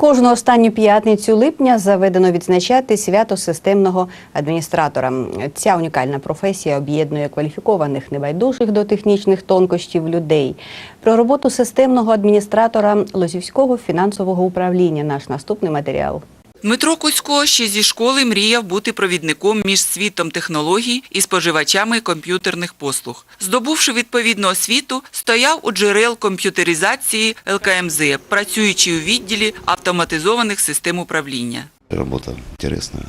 Кожну останню п'ятницю липня заведено відзначати свято системного адміністратора. Ця унікальна професія об'єднує кваліфікованих небайдужих до технічних тонкощів людей. Про роботу системного адміністратора Лозівського фінансового управління. Наш наступний матеріал. Дмитро Кузько ще зі школи мріяв бути провідником між світом технологій і споживачами комп'ютерних послуг. Здобувши відповідну освіту, стояв у джерел комп'ютеризації ЛКМЗ, працюючи у відділі автоматизованих систем управління. Работа интересная.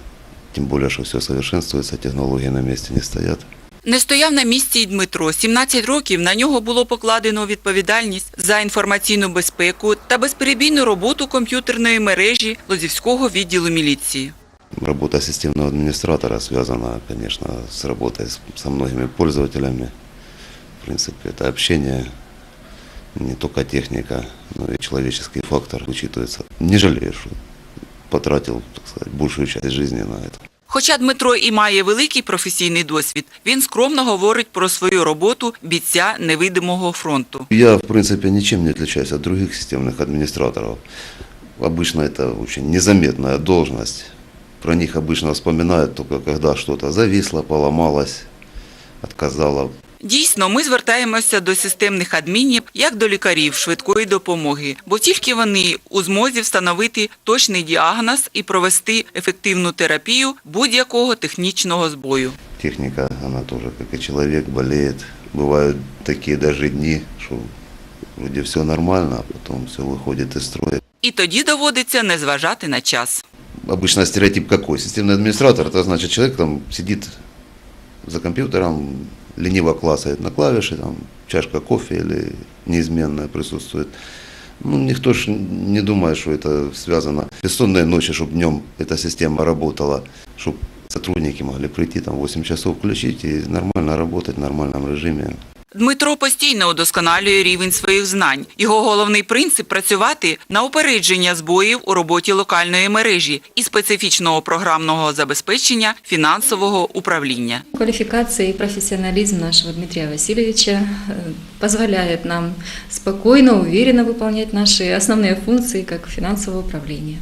Тем более, что все совершенствуется, технологии на месте не стоят. Не стояв на місці й Дмитро. 17 років на нього було покладено відповідальність за інформаційну безпеку та безперебійну роботу комп'ютерної мережі Лозівського відділу міліції. Работа системного администратора связана, конечно, с работой с- со многими пользователями. В принципе, это общение, не только техника, но и человеческий фактор учитывается. Не жалею, что потратил, так сказать, большую часть жизни на это. Хоча Дмитро і має великий професійний досвід, він скромно говорить про свою роботу бійця невидимого фронту. Я, в принципе, ничем не отличаюсь от других системных администраторов. Обычно это очень незаметная должность. Про них обычно вспоминают только когда что-то зависло, поломалось, отказало. Дійсно, ми звертаємося до системних адмінів як до лікарів швидкої допомоги, бо тільки вони у змозі встановити точний діагноз і провести ефективну терапію будь-якого технічного збою. Техника, она тоже, как и человек, болеет. Бывают такие даже дни, что вроде все нормально, а потом все выходит из строя. І тоді доводиться не зважати на час. Обычно стереотип какой? Системный администратор, это значит человек там сидит за компьютером, лениво классает на клавиши, там чашка кофе или неизменная присутствует. Ну, никто ж не думает, что это связано. Бессонные ночи, чтобы днем эта система работала, чтобы сотрудники могли прийти там 8 часов включить и нормально работать в нормальном режиме. Дмитро постійно удосконалює рівень своїх знань. Його головний принцип працювати на упередження збоїв у роботі локальної мережі і специфічного програмного забезпечення фінансового управління. Квалификация и профессионализм нашего Дмитрия Васильевича э, позволяет нам спокойно, уверенно выполнять наши основные функции как финансового управления.